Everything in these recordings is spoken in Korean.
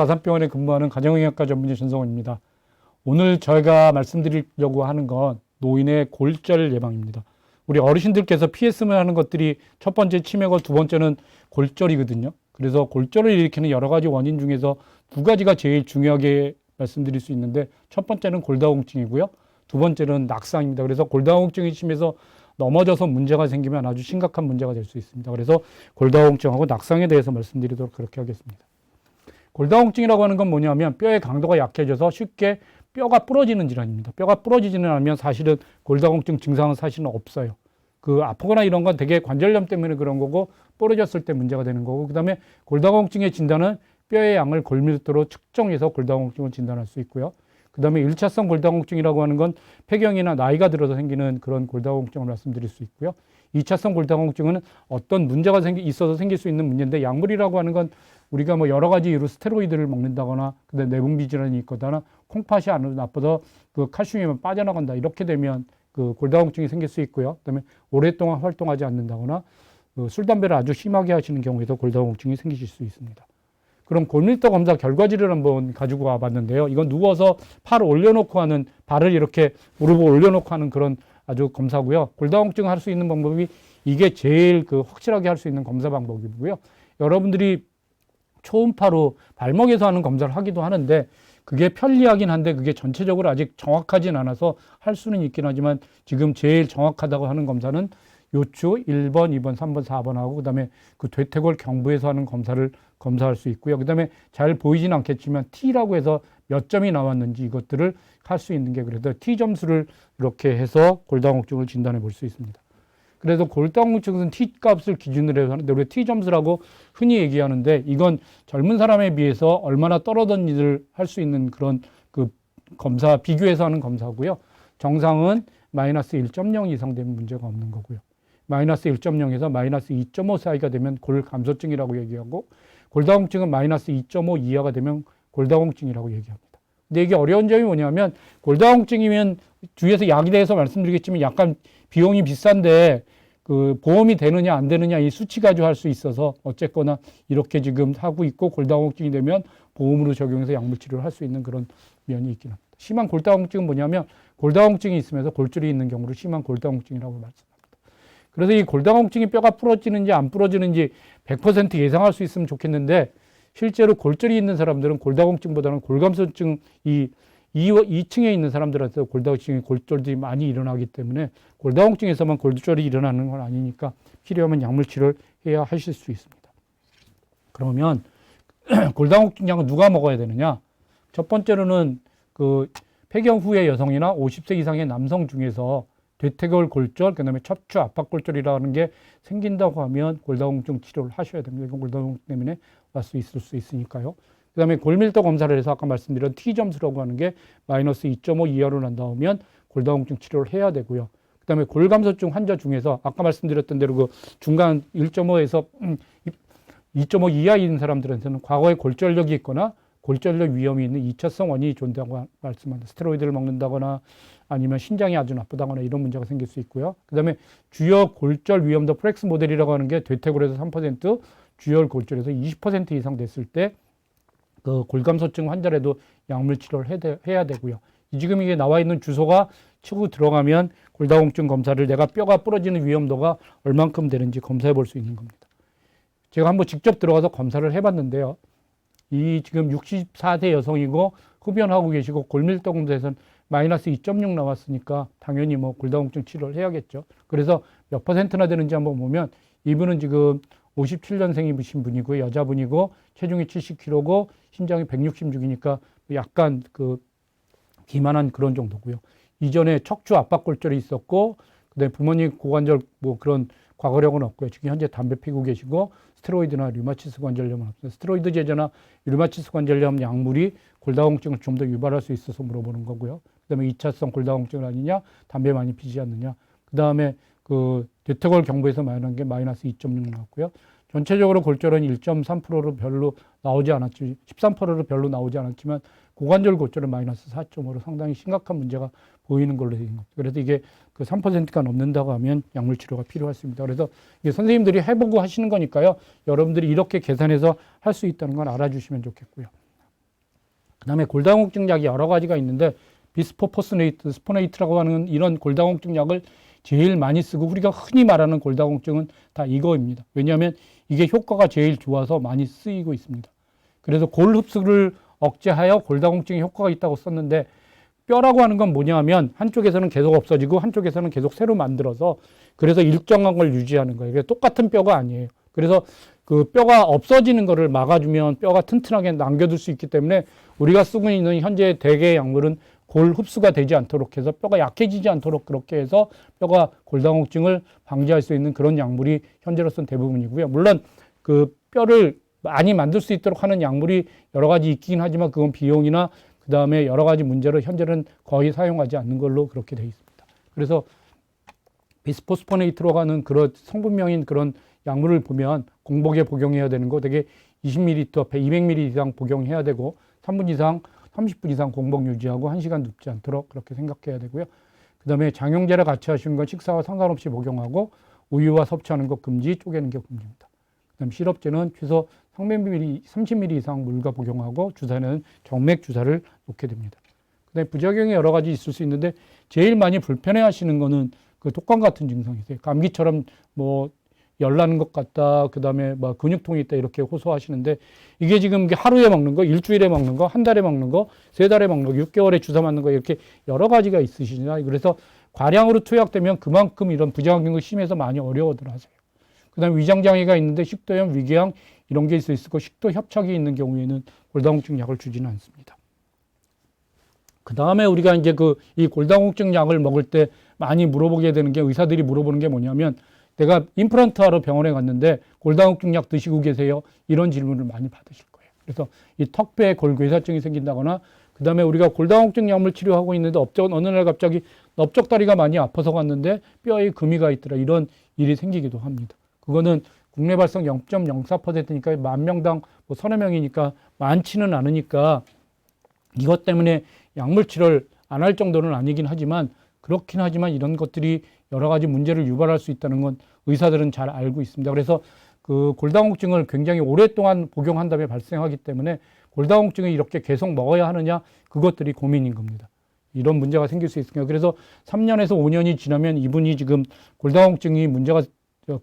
아산병원에 근무하는 가정의학과 전문의 전성원입니다. 오늘 저희가 말씀드리려고 하는 건 노인의 골절 예방입니다. 우리 어르신들께서 피했으면 하는 것들이 첫 번째 치매고 두 번째는 골절이거든요. 그래서 골절을 일으키는 여러 가지 원인 중에서 두 가지가 제일 중요하게 말씀드릴 수 있는데 첫 번째는 골다공증이고요. 두 번째는 낙상입니다. 그래서 골다공증이 심해서 넘어져서 문제가 생기면 아주 심각한 문제가 될 수 있습니다. 그래서 골다공증하고 낙상에 대해서 말씀드리도록 그렇게 하겠습니다. 골다공증이라고 하는 건 뭐냐면 뼈의 강도가 약해져서 쉽게 뼈가 부러지는 질환입니다. 뼈가 부러지지는 않으면 사실은 골다공증 증상은 사실은 없어요. 그 아프거나 이런 건 되게 관절염 때문에 그런 거고 부러졌을 때 문제가 되는 거고 그다음에 골다공증의 진단은 뼈의 양을 골밀도로 측정해서 골다공증을 진단할 수 있고요. 그다음에 일차성 골다공증이라고 하는 건 폐경이나 나이가 들어서 생기는 그런 골다공증을 말씀드릴 수 있고요. 이차성 골다공증은 어떤 문제가 생기, 있어서 생길 수 있는 문제인데 약물이라고 하는 건 우리가 뭐 여러 가지 이유로 스테로이드를 먹는다거나 그다음에 내분비 질환이 있거나 콩팥이 안 나빠서 그 칼슘이 빠져나간다 이렇게 되면 그 골다공증이 생길 수 있고요. 그다음에 오랫동안 활동하지 않는다거나 그 술 담배를 아주 심하게 하시는 경우에도 골다공증이 생기실 수 있습니다. 그럼 골밀도 검사 결과지를 한번 가지고 와봤는데요. 이건 누워서 팔을 올려놓고 하는 발을 이렇게 무릎을 올려놓고 하는 그런 아주 검사고요. 골다공증 할 수 있는 방법이 이게 제일 그 확실하게 할 수 있는 검사 방법이고요. 여러분들이 초음파로 발목에서 하는 검사를 하기도 하는데 그게 편리하긴 한데 그게 전체적으로 아직 정확하진 않아서 할 수는 있긴 하지만 지금 제일 정확하다고 하는 검사는 요추 1번, 2번, 3번, 4번 하고 그다음에 그 퇴퇴골 경부에서 하는 검사를 검사할 수 있고요. 그다음에 잘 보이진 않겠지만 T라고 해서 몇 점이 나왔는지 이것들을 할 수 있는 게 그래서 T 점수를 이렇게 해서 골다공증을 진단해 볼 수 있습니다. 그래서 골다공증은 T 값을 기준으로 해서 하는데 우리 T 점수라고 흔히 얘기하는데 이건 젊은 사람에 비해서 얼마나 떨어졌는지를 할 수 있는 그런 그 검사 비교해서 하는 검사고요. 정상은 마이너스 1.0 이상 되면 문제가 없는 거고요. 마이너스 1.0에서 마이너스 2.5 사이가 되면 골감소증이라고 얘기하고 골다공증은 마이너스 2.5 이하가 되면 골다공증이라고 얘기합니다. 근데 이게 어려운 점이 뭐냐면 골다공증이면 뒤에서 약에 대해서 말씀드리겠지만 약간 비용이 비싼데 그 보험이 되느냐 안 되느냐 이 수치 가지고 할 수 있어서 어쨌거나 이렇게 지금 하고 있고 골다공증이 되면 보험으로 적용해서 약물 치료를 할 수 있는 그런 면이 있긴 합니다. 심한 골다공증은 뭐냐면 골다공증이 있으면서 골절이 있는 경우를 심한 골다공증이라고 말씀합니다. 그래서 이 골다공증이 뼈가 부러지는지 안 부러지는지 100% 예상할 수 있으면 좋겠는데 실제로 골절이 있는 사람들은 골다공증보다는 골감소증 이 2, 2층에 있는 사람들한테 골다공증이 골절들이 많이 일어나기 때문에 골다공증에서만 골절이 일어나는 건 아니니까 필요하면 약물 치료를 해야 하실 수 있습니다. 그러면 골다공증 약은 누가 먹어야 되느냐? 첫 번째로는 그 폐경 후의 여성이나 50세 이상의 남성 중에서 대퇴골 골절, 그다음에 척추 압박 골절이라는 게 생긴다고 하면 골다공증 치료를 하셔야 됩니다. 이건 골다공증 때문에 갈수 있을 수 있으니까요. 그 다음에 골밀도 검사를 해서 아까 말씀드린 T 점수라고 하는 게 마이너스 2.5 이하로 난다면 골다공증 치료를 해야 되고요. 그 다음에 골감소증 환자 중에서 아까 말씀드렸던 대로 그 중간 1.5에서 2.5 이하인 사람들한테는 과거에 골절력이 있거나 골절력 위험이 있는 2차성 원인이 존재하고 말씀합니다. 스테로이드를 먹는다거나 아니면 신장이 아주 나쁘다거나 이런 문제가 생길 수 있고요. 그 다음에 주요 골절 위험도 프렉스 모델이라고 하는 게 대퇴골에서 3%, 주열 골절에서 20% 이상 됐을 때 그 골감소증 환자라도 약물 치료를 해야 되고요. 지금 이게 나와 있는 주소가 치고 들어가면 골다공증 검사를 내가 뼈가 부러지는 위험도가 얼만큼 되는지 검사해 볼 수 있는 겁니다. 제가 한번 직접 들어가서 검사를 해봤는데요. 이 지금 64세 여성이고 흡연하고 계시고 골밀도 검사에서는 마이너스 2.6 나왔으니까 당연히 뭐 골다공증 치료를 해야겠죠. 그래서 몇 퍼센트나 되는지 한번 보면 이분은 지금 57년생이신 분이고 여자분이고 체중이 70kg고 신장이 166이니까 약간 그 기만한 그런 정도고요. 이전에 척추 압박골절이 있었고 그다음에 부모님 고관절 뭐 그런 과거력은 없고요. 지금 현재 담배 피고 계시고 스테로이드나 류마티스 관절염은 없어요. 스테로이드 제제나 류마티스 관절염 약물이 골다공증을 좀 더 유발할 수 있어서 물어보는 거고요. 그다음에 2차성 골다공증은 아니냐, 담배 많이 피지 않느냐. 그다음에 그 대퇴골 경부에서 말하는 게 마이너스 2.6 나왔고요. 전체적으로 골절은 1.3%로 별로 나오지 않았지, 13%로 별로 나오지 않았지만 고관절 골절은 마이너스 4.5로 상당히 심각한 문제가 보이는 걸로 되는 겁니다. 그래서 이게 그 3%가 넘는다고 하면 약물 치료가 필요했습니다. 그래서 이게 선생님들이 해보고 하시는 거니까요. 여러분들이 이렇게 계산해서 할 수 있다는 걸 알아주시면 좋겠고요. 그다음에 골다공증 약이 여러 가지가 있는데 비스포포스네이트, 스포네이트라고 하는 이런 골다공증 약을 제일 많이 쓰고 우리가 흔히 말하는 골다공증은 다 이거입니다. 왜냐하면 이게 효과가 제일 좋아서 많이 쓰이고 있습니다. 그래서 골 흡수를 억제하여 골다공증에 효과가 있다고 썼는데 뼈라고 하는 건 뭐냐 하면 한쪽에서는 계속 없어지고 한쪽에서는 계속 새로 만들어서 그래서 일정한 걸 유지하는 거예요. 그래서 똑같은 뼈가 아니에요. 그래서 그 뼈가 없어지는 거를 막아주면 뼈가 튼튼하게 남겨둘 수 있기 때문에 우리가 쓰고 있는 현재 대개의 약물은 골 흡수가 되지 않도록 해서 뼈가 약해지지 않도록 그렇게 해서 뼈가 골다공증을 방지할 수 있는 그런 약물이 현재로서는 대부분이고요. 물론 그 뼈를 많이 만들 수 있도록 하는 약물이 여러 가지 있긴 하지만 그건 비용이나 그 다음에 여러 가지 문제로 현재는 거의 사용하지 않는 걸로 그렇게 되어 있습니다. 그래서 비스포스포네이트로 가는 그런 성분명인 그런 약물을 보면 공복에 복용해야 되는 거 되게 20ml, 200ml 이상 복용해야 되고 3분 이상, 30분 이상 공복 유지하고 1시간 눕지 않도록 그렇게 생각해야 되고요. 그 다음에 장용제를 같이 하시는 건 식사와 상관없이 복용하고 우유와 섭취하는 것 금지, 쪼개는 게 금지입니다. 그 다음 시럽제는 최소 300ml, 30ml 이상 물과 복용하고 주사는 정맥 주사를 놓게 됩니다. 그 다음에 부작용이 여러 가지 있을 수 있는데 제일 많이 불편해 하시는 거는 그 독감 같은 증상이세요. 감기처럼 뭐 열나는 것 같다. 그 다음에 뭐 근육통이 있다. 이렇게 호소하시는데 이게 지금 하루에 먹는 거, 일주일에 먹는 거, 한 달에 먹는 거, 세 달에 먹는 거, 6개월에 주사 맞는 거 이렇게 여러 가지가 있으시냐. 그래서 과량으로 투약되면 그만큼 이런 부작용이 심해서 많이 어려워들 하세요. 그 다음에 위장장애가 있는데 식도염, 위궤양 이런 게 있을 수 있고 식도 협착이 있는 경우에는 골다공증 약을 주지는 않습니다. 그 다음에 우리가 이제 그 이 골다공증 약을 먹을 때 많이 물어보게 되는 게 의사들이 물어보는 게 뭐냐면 내가 임플란트 하러 병원에 갔는데 골다공증 약 드시고 계세요? 이런 질문을 많이 받으실 거예요. 그래서 이 턱뼈에 골괴사증이 생긴다거나 그 다음에 우리가 골다공증 약물 치료하고 있는데 업적 어느 날 갑자기 넓적다리가 많이 아파서 갔는데 뼈에 금이 가 있더라 이런 일이 생기기도 합니다. 그거는 국내 발생 0.04%니까 만 명당 뭐 서너 명이니까 많지는 않으니까 이것 때문에 약물 치료를 안 할 정도는 아니긴 하지만 그렇긴 하지만 이런 것들이 여러 가지 문제를 유발할 수 있다는 건 의사들은 잘 알고 있습니다. 그래서 그 골다공증을 굉장히 오랫동안 복용한 다음에 발생하기 때문에 골다공증을 이렇게 계속 먹어야 하느냐 그것들이 고민인 겁니다. 이런 문제가 생길 수 있으니까 그래서 3년에서 5년이 지나면 이분이 지금 골다공증이 문제가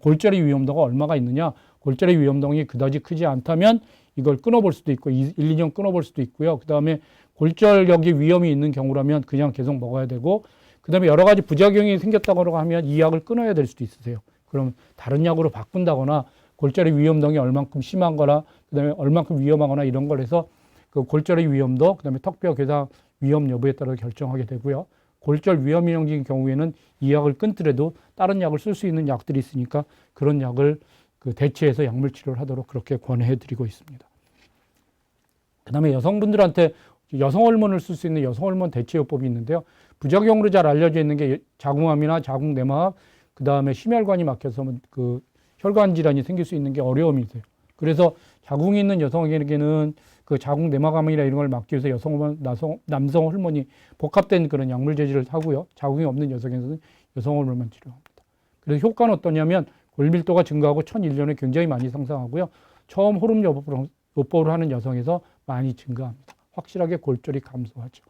골절의 위험도가 얼마가 있느냐 골절의 위험도이 그다지 크지 않다면 이걸 끊어볼 수도 있고 1, 2년 끊어볼 수도 있고요. 그 다음에 골절력이 위험이 있는 경우라면 그냥 계속 먹어야 되고 그 다음에 여러 가지 부작용이 생겼다고 하면 이 약을 끊어야 될 수도 있으세요. 그럼 다른 약으로 바꾼다거나 골절의 위험도이 얼만큼 심한 거나 그 다음에 얼만큼 위험하거나 이런 걸 해서 그 골절의 위험도 그 다음에 턱뼈 괴상 위험 여부에 따라 결정하게 되고요. 골절 위험 인형적인 경우에는 이 약을 끊더라도 다른 약을 쓸 수 있는 약들이 있으니까 그런 약을 그 대체해서 약물 치료를 하도록 그렇게 권해 드리고 있습니다. 그다음에 여성분들한테 여성 호르몬을 쓸 수 있는 여성 호르몬 대체요법이 있는데요. 부작용으로 잘 알려져 있는 게 자궁암이나 자궁 내막암, 그다음에 심혈관이 막혀서 그 혈관 질환이 생길 수 있는 게 어려움이 있어요. 그래서 자궁이 있는 여성에게는 그 자궁 내막암이나 이런 걸 막기 위해서 여성 호르몬, 나성, 남성 호르몬이 복합된 그런 약물 제지를 하고요. 자궁이 없는 여성에서는 여성 호르몬만 치료합니다. 그래서 효과는 어떠냐면 골밀도가 증가하고 천 1년에 굉장히 많이 상승하고요. 처음 호르몬 요법을 하는 여성에서 많이 증가합니다. 확실하게 골절이 감소하죠.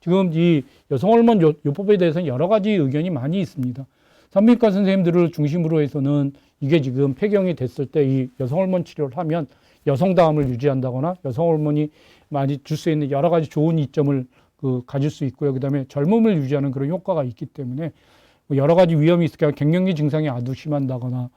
지금 이 여성 호르몬 요법에 대해서는 여러 가지 의견이 많이 있습니다. 산부인과 선생님들을 중심으로 해서는 이게 지금 폐경이 됐을 때 이 여성 호르몬 치료를 하면 여성다움을 유지한다거나 여성 호르몬이 많이 줄 수 있는 여러 가지 좋은 이점을 그 가질 수 있고요. 그다음에 젊음을 유지하는 그런 효과가 있기 때문에 뭐 여러 가지 위험이 있을까 갱년기 증상이 아주 심한다거나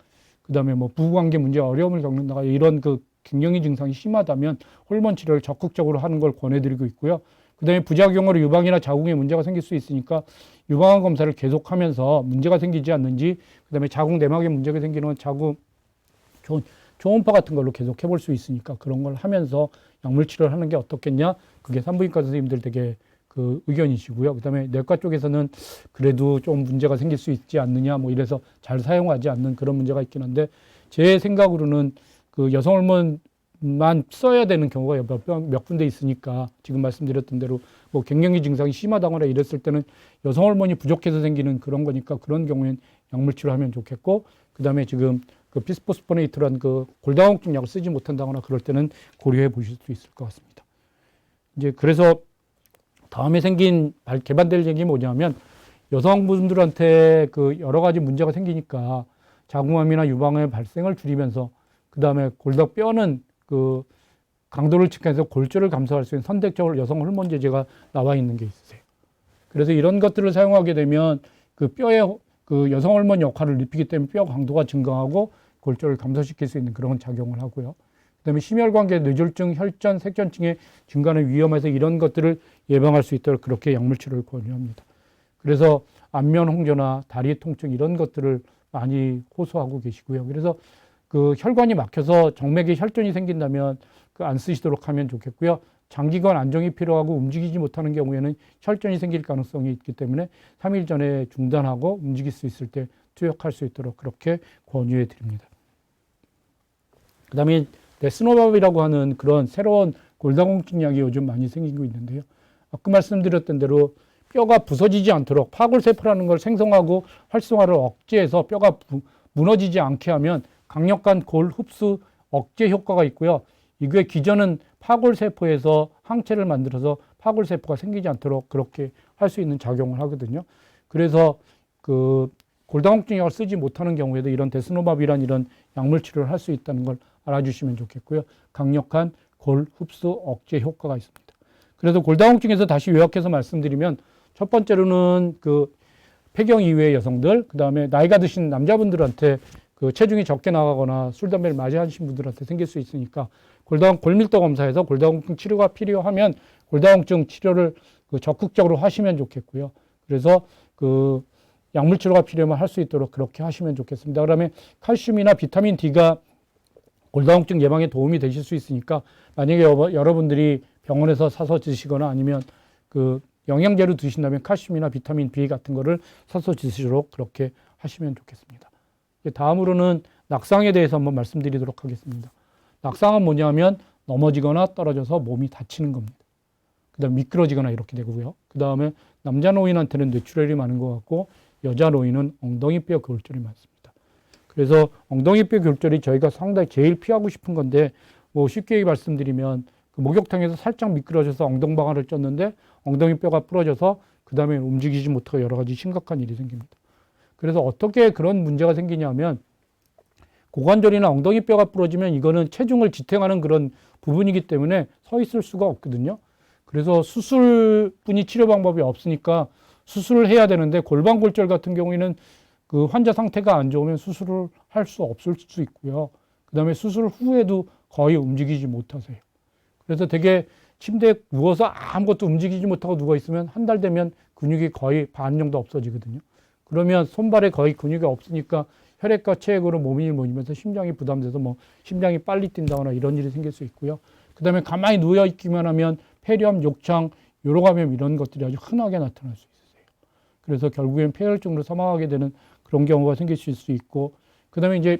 그다음에 뭐 부부관계 문제 어려움을 겪는다거나 이런 그 갱년기 증상이 심하다면 호르몬 치료를 적극적으로 하는 걸 권해드리고 있고요. 그다음에 부작용으로 유방이나 자궁에 문제가 생길 수 있으니까 유방암 검사를 계속하면서 문제가 생기지 않는지 그다음에 자궁 내막에 문제가 생기는 자궁 좋은 초음파 같은 걸로 계속 해볼 수 있으니까 그런 걸 하면서 약물 치료를 하는 게 어떻겠냐 그게 산부인과 선생님들 되게 그 의견이시고요. 그다음에 내과 쪽에서는 그래도 좀 문제가 생길 수 있지 않느냐 뭐 이래서 잘 사용하지 않는 그런 문제가 있긴 한데 제 생각으로는 그 여성 호르몬만 써야 되는 경우가 몇, 몇 군데 있으니까 지금 말씀드렸던 대로 뭐 갱년기 증상이 심하다거나 이랬을 때는 여성 호르몬이 부족해서 생기는 그런 거니까 그런 경우엔 약물 치료하면 좋겠고 그다음에 지금 그 비스포스포네이트란 그 골다공증 약을 쓰지 못한다거나 그럴 때는 고려해 보실 수 있을 것 같습니다. 이제 그래서 다음에 생긴 발- 개발될 얘기 뭐냐면 여성분들한테 그 여러 가지 문제가 생기니까 자궁암이나 유방암의 발생을 줄이면서 그 다음에 골다공 뼈는 그 강도를 측정해서 골절을 감소할 수 있는 선택적으로 여성 호르몬 제제가 나와 있는 게 있으세요. 그래서 이런 것들을 사용하게 되면 그 뼈에 그 여성 호르몬 역할을 입히기 때문에 뼈 강도가 증가하고 골절을 감소시킬 수 있는 그런 작용을 하고요. 그다음에 심혈관계 뇌졸중, 혈전, 색전증의 증가는 위험해서 이런 것들을 예방할 수 있도록 그렇게 약물 치료를 권유합니다. 그래서 안면 홍조나 다리 통증 이런 것들을 많이 호소하고 계시고요. 그래서 그 혈관이 막혀서 정맥에 혈전이 생긴다면 그 안 쓰시도록 하면 좋겠고요. 장기간 안정이 필요하고 움직이지 못하는 경우에는 혈전이 생길 가능성이 있기 때문에 3일 전에 중단하고 움직일 수 있을 때 투약할 수 있도록 그렇게 권유해 드립니다. 그 다음에 데스노밥이라고 하는 그런 새로운 골다공증 약이 요즘 많이 생기고 있는데요. 아까 말씀드렸던 대로 뼈가 부서지지 않도록 파골세포라는 걸 생성하고 활성화를 억제해서 뼈가 부- 무너지지 않게 하면 강력한 골 흡수 억제 효과가 있고요. 이게 기존은 파골세포에서 항체를 만들어서 파골세포가 생기지 않도록 그렇게 할 수 있는 작용을 하거든요. 그래서 그 골다공증 약을 쓰지 못하는 경우에도 이런 데스노밥이란 이런 약물 치료를 할 수 있다는 걸 알아주시면 좋겠고요. 강력한 골 흡수 억제 효과가 있습니다. 그래서 골다공증에서 다시 요약해서 말씀드리면 첫 번째로는 그 폐경 이후의 여성들, 그 다음에 나이가 드신 남자분들한테 그 체중이 적게 나가거나 술, 담배를 많이 하신 분들한테 생길 수 있으니까 골다공 골밀도 검사에서 골다공증 치료가 필요하면 골다공증 치료를 그 적극적으로 하시면 좋겠고요. 그래서 그 약물 치료가 필요하면 할 수 있도록 그렇게 하시면 좋겠습니다. 그다음에 칼슘이나 비타민 D가 골다공증 예방에 도움이 되실 수 있으니까 만약에 여러- 여러분들이 병원에서 사서 드시거나 아니면 그 영양제로 드신다면 칼슘이나 비타민 B 같은 거를 사서 드시도록 그렇게 하시면 좋겠습니다. 다음으로는 낙상에 대해서 한번 말씀드리도록 하겠습니다. 낙상은 뭐냐면 넘어지거나 떨어져서 몸이 다치는 겁니다. 그 다음에 미끄러지거나 이렇게 되고요. 그 다음에 남자 노인한테는 뇌출혈이 많은 것 같고 여자 노인은 엉덩이뼈 골절이 많습니다. 그래서 엉덩이뼈 골절이 저희가 상당히 제일 피하고 싶은 건데 뭐 쉽게 말씀드리면 그 목욕탕에서 살짝 미끄러져서 엉덩방아를 쪘는데 엉덩이뼈가 부러져서 그 다음에 움직이지 못하고 여러 가지 심각한 일이 생깁니다. 그래서 어떻게 그런 문제가 생기냐면 고관절이나 엉덩이뼈가 부러지면 이거는 체중을 지탱하는 그런 부분이기 때문에 서 있을 수가 없거든요. 그래서 수술뿐이 치료 방법이 없으니까 수술을 해야 되는데 골반골절 같은 경우에는 그 환자 상태가 안 좋으면 수술을 할 수 없을 수 있고요. 그 다음에 수술 후에도 거의 움직이지 못하세요. 그래서 되게 침대에 누워서 아무것도 움직이지 못하고 누워 있으면 한 달 되면 근육이 거의 반 정도 없어지거든요. 그러면 손발에 거의 근육이 없으니까 혈액과 체액으로 몸이 모이면서 심장이 부담돼서 뭐 심장이 빨리 뛴다거나 이런 일이 생길 수 있고요. 그 다음에 가만히 누워 있기만 하면 폐렴, 욕창, 요로 감염 이런 것들이 아주 흔하게 나타날 수 있으세요. 그래서 결국엔 폐혈증으로 사망하게 되는 그런 경우가 생기실 수 있고, 그 다음에 이제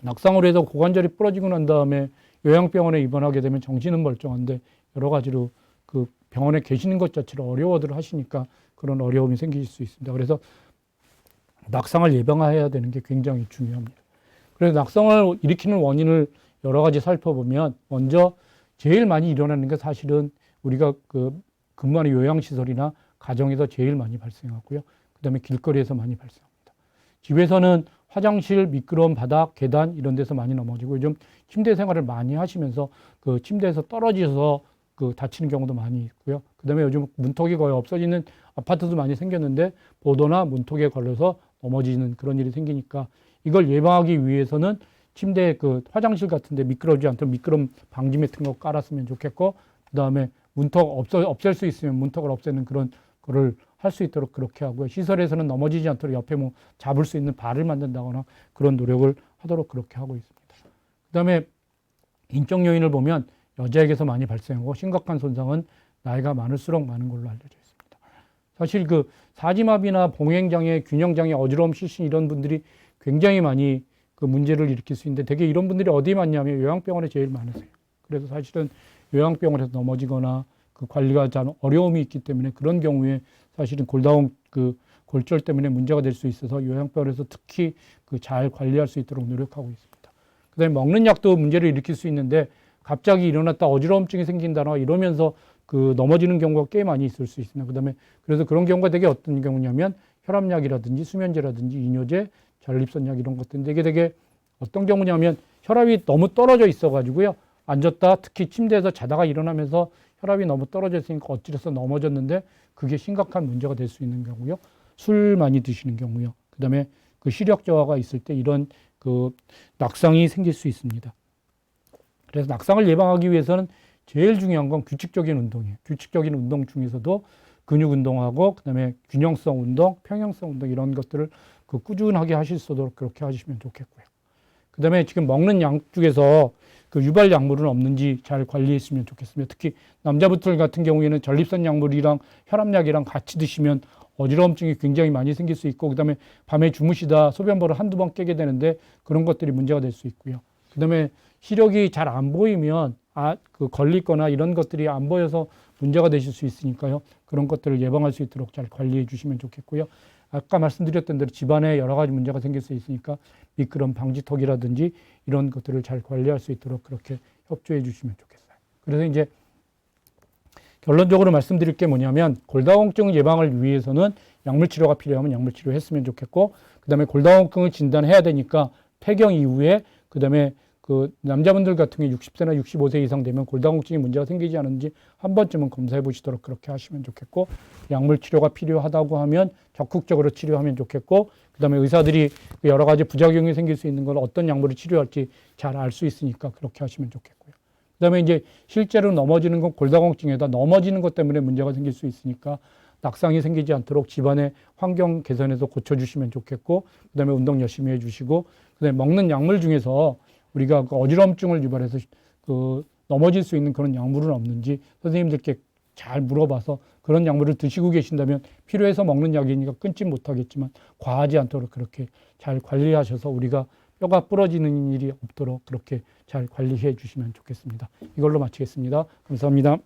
낙상으로 해서 고관절이 부러지고 난 다음에 요양병원에 입원하게 되면 정신은 멀쩡한데 여러 가지로 그 병원에 계시는 것 자체를 어려워들 하시니까 그런 어려움이 생길 수 있습니다. 그래서 낙상을 예방해야 되는 게 굉장히 중요합니다. 그래서 낙상을 일으키는 원인을 여러 가지 살펴보면 먼저 제일 많이 일어나는 게 사실은 우리가 그 근무하는 요양시설이나 가정에서 제일 많이 발생하고요. 그 다음에 길거리에서 많이 발생합니다. 집에서는 화장실, 미끄러운 바닥, 계단 이런 데서 많이 넘어지고 요즘 침대 생활을 많이 하시면서 그 침대에서 떨어져서 그 다치는 경우도 많이 있고요. 그 다음에 요즘 문턱이 거의 없어지는 아파트도 많이 생겼는데 보도나 문턱에 걸려서 넘어지는 그런 일이 생기니까 이걸 예방하기 위해서는 침대 그 화장실 같은데 미끄러지지 않도록 미끄럼 방지 매트 거 깔았으면 좋겠고 그 다음에 문턱 없어 없앨 수 있으면 문턱을 없애는 그런 거를 할 수 있도록 그렇게 하고요. 시설에서는 넘어지지 않도록 옆에 뭐 잡을 수 있는 발을 만든다거나 그런 노력을 하도록 그렇게 하고 있습니다. 그 다음에 인적 요인을 보면 여자에게서 많이 발생하고 심각한 손상은 나이가 많을수록 많은 걸로 알려져 있습니다. 사실 그 사지마비나 봉행장애, 균형장애, 어지러움, 실신 이런 분들이 굉장히 많이 그 문제를 일으킬 수 있는데 되게 이런 분들이 어디에 많냐면 요양병원에 제일 많으세요. 그래서 사실은 요양병원에서 넘어지거나 그 관리가 잘 어려움이 있기 때문에 그런 경우에 사실은 골다공 그 골절 때문에 문제가 될 수 있어서 요양병원에서 특히 그 잘 관리할 수 있도록 노력하고 있습니다. 그다음에 먹는 약도 문제를 일으킬 수 있는데 갑자기 일어났다 어지러움증이 생긴다거나 이러면서 그 넘어지는 경우가 꽤 많이 있을 수 있습니다. 그다음에 그래서 그런 경우가 되게 어떤 경우냐면 혈압약이라든지 수면제라든지 이뇨제, 전립선약 이런 것들인데 이게 되게 어떤 경우냐면 혈압이 너무 떨어져 있어 가지고요. 앉았다 특히 침대에서 자다가 일어나면서 혈압이 너무 떨어져 있으니까 엎드려서 넘어졌는데 그게 심각한 문제가 될 수 있는 경우요. 술 많이 드시는 경우요. 그다음에 그 시력 저하가 있을 때 이런 그 낙상이 생길 수 있습니다. 그래서 낙상을 예방하기 위해서는 제일 중요한 건 규칙적인 운동이에요. 규칙적인 운동 중에서도 근육 운동하고 그다음에 균형성 운동, 평형성 운동 이런 것들을 그 꾸준하게 하실 수 있도록 그렇게 하시면 좋겠고요. 그다음에 지금 먹는 약 중에서 그 유발 약물은 없는지 잘 관리했으면 좋겠습니다. 특히 남자분들 같은 경우에는 전립선 약물이랑 혈압약이랑 같이 드시면 어지러움증이 굉장히 많이 생길 수 있고 그다음에 밤에 주무시다 소변보를 한두 번 깨게 되는데 그런 것들이 문제가 될 수 있고요. 그다음에 시력이 잘 안 보이면 아, 그 걸리거나 이런 것들이 안 보여서 문제가 되실 수 있으니까요. 그런 것들을 예방할 수 있도록 잘 관리해 주시면 좋겠고요. 아까 말씀드렸던 대로 집안에 여러 가지 문제가 생길 수 있으니까 미끄럼 방지턱이라든지 이런 것들을 잘 관리할 수 있도록 그렇게 협조해 주시면 좋겠어요. 그래서 이제 결론적으로 말씀드릴 게 뭐냐면 골다공증 예방을 위해서는 약물 치료가 필요하면 약물 치료 했으면 좋겠고 그다음에 골다공증을 진단해야 되니까 폐경 이후에 그다음에 그 남자분들 같은 경우 60세나 65세 이상 되면 골다공증이 문제가 생기지 않은지 한 번쯤은 검사해 보시도록 그렇게 하시면 좋겠고 약물 치료가 필요하다고 하면 적극적으로 치료하면 좋겠고 그다음에 의사들이 여러 가지 부작용이 생길 수 있는 걸 어떤 약물을 치료할지 잘 알 수 있으니까 그렇게 하시면 좋겠고요. 그다음에 이제 실제로 넘어지는 건 골다공증에다 넘어지는 것 때문에 문제가 생길 수 있으니까 낙상이 생기지 않도록 집안의 환경 개선에서 고쳐주시면 좋겠고 그다음에 운동 열심히 해주시고 그다음에 먹는 약물 중에서 우리가 그 어지럼증을 유발해서 그 넘어질 수 있는 그런 약물은 없는지 선생님들께 잘 물어봐서 그런 약물을 드시고 계신다면 필요해서 먹는 약이니까 끊지 못하겠지만 과하지 않도록 그렇게 잘 관리하셔서 우리가 뼈가 부러지는 일이 없도록 그렇게 잘 관리해 주시면 좋겠습니다. 이걸로 마치겠습니다. 감사합니다.